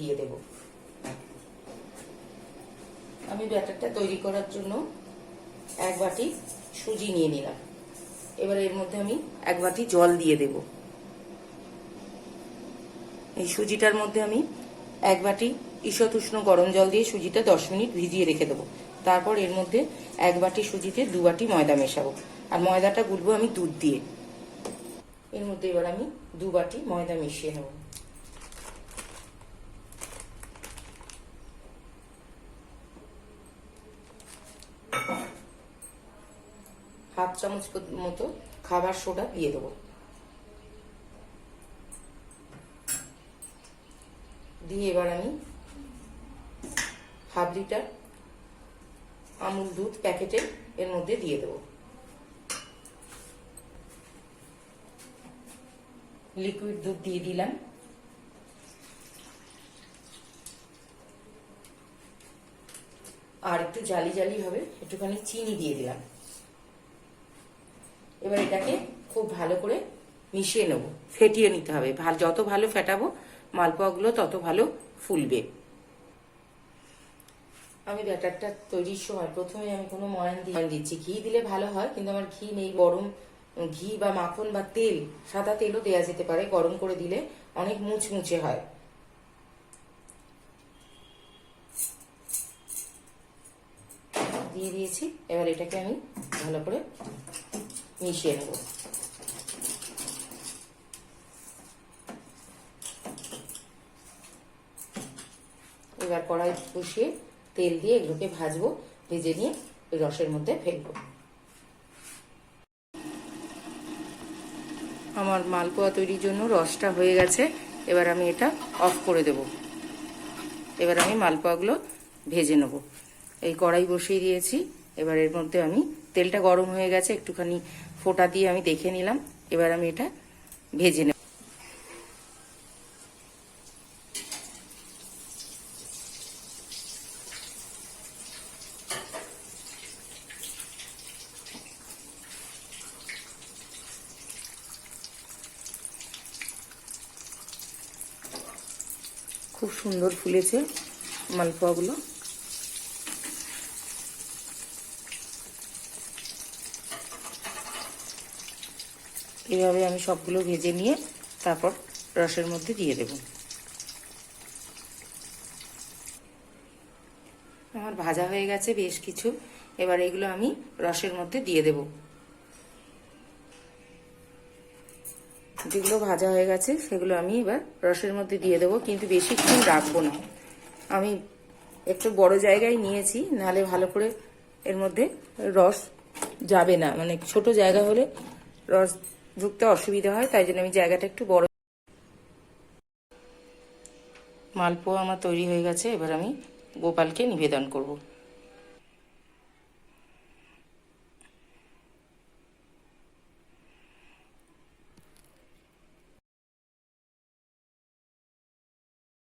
দিয়ে দেব। আমি ব্যাটারটা তৈরি করার জন্য এক বাটি সুজি নিয়ে নিলাম। এবার এর মধ্যে আমি এক বাটি জল দিয়ে দেব। এই সুজিটার মধ্যে আমি এক বাটি ঈষৎ উষ্ণ গরম জল দিয়ে সুজিটা দশ মিনিট ভিজিয়ে রেখে দেবো। তারপর এর মধ্যে এক বাটি সুজিতে দু বাটি ময়দা মেশাবো। আর ময়দাটা গুলবো আমি দুধ দিয়ে। এর মধ্যে এবার আমি দু বাটি ময়দা মিশিয়ে নেব। হাফ চামচ মতো খাবার সোডা দিয়ে দেবো। দিয়ে এবার আমি হাফ লিটার আমুল দুধ প্যাকেটে এর মধ্যে দিয়ে দেবো। লিকুইড দুধ দিয়ে দিলাম। আর একটু জালি জালি হবে, একটুখানি চিনি দিয়ে দিলাম। এবার এটাকে খুব ভালো করে মিশিয়ে নেব, ফেটিয়ে নিতে হবে। ভালো যত ভালো ফেটাবো, মালপোয়াগুলো তত ভালো ফুলবে। আমি ব্যাটারটা তৈরির সময় প্রথমে আমি কোনো ময়ান দিয়ে দিচ্ছি। ঘি দিলে ভালো হয়, কিন্তু আমার ঘি নেই। গরম ঘি বা মাখন বা তেল, সাদা তেলও দেওয়া যেতে পারে। গরম করে দিলে অনেক মুচমুচে হয়। দিয়ে দিয়েছি। এবার এটাকে আমি ভালো করে মিশিয়ে নেব। এবার কড়াই বসিয়ে তেল দিয়ে এগুলোকে ভাজবো, ভেজে নিয়ে ওই রসের মধ্যে ফেলব। আমার মালপোয়া তৈরির জন্য রসটা হয়ে গেছে, এবার আমি এটা অফ করে দেব। এবার আমি মালপোয়াগুলো ভেজে নেব। এই কড়াই বসিয়ে দিয়েছি। এবার এর মধ্যে আমি তেলটা গরম হয়ে গেছে, একটুখানি ফোঁটা দিয়ে আমি দেখে নিলাম। এবার আমি এটা ভেজে নেব। খুব সুন্দর ফুলেছে মালপোয়াগুলো। এভাবে আমি সবগুলো ভেজে নিয়ে তারপর রসের মধ্যে দিয়ে দেব। আমার ভাজা হয়ে গেছে বেশ কিছু। এবার এগুলো আমি রসের মধ্যে দিয়ে দেব। যেগুলো ভাজা হয়ে গেছে, সেগুলো আমি এবার রসের মধ্যে দিয়ে দেবো, কিন্তু বেশিক্ষণ রাখব না। আমি একটু বড় জায়গায় নিয়েছি, নাহলে ভালো করে এর মধ্যে রস যাবে না। মানে ছোট জায়গা হলে রস ঢুকতে অসুবিধা হয়, তাই জন্য আমি জায়গাটা একটু বড় মালপোয়া আমার তৈরি হয়ে গেছে, এবার আমি গোপালকে নিবেদন করব।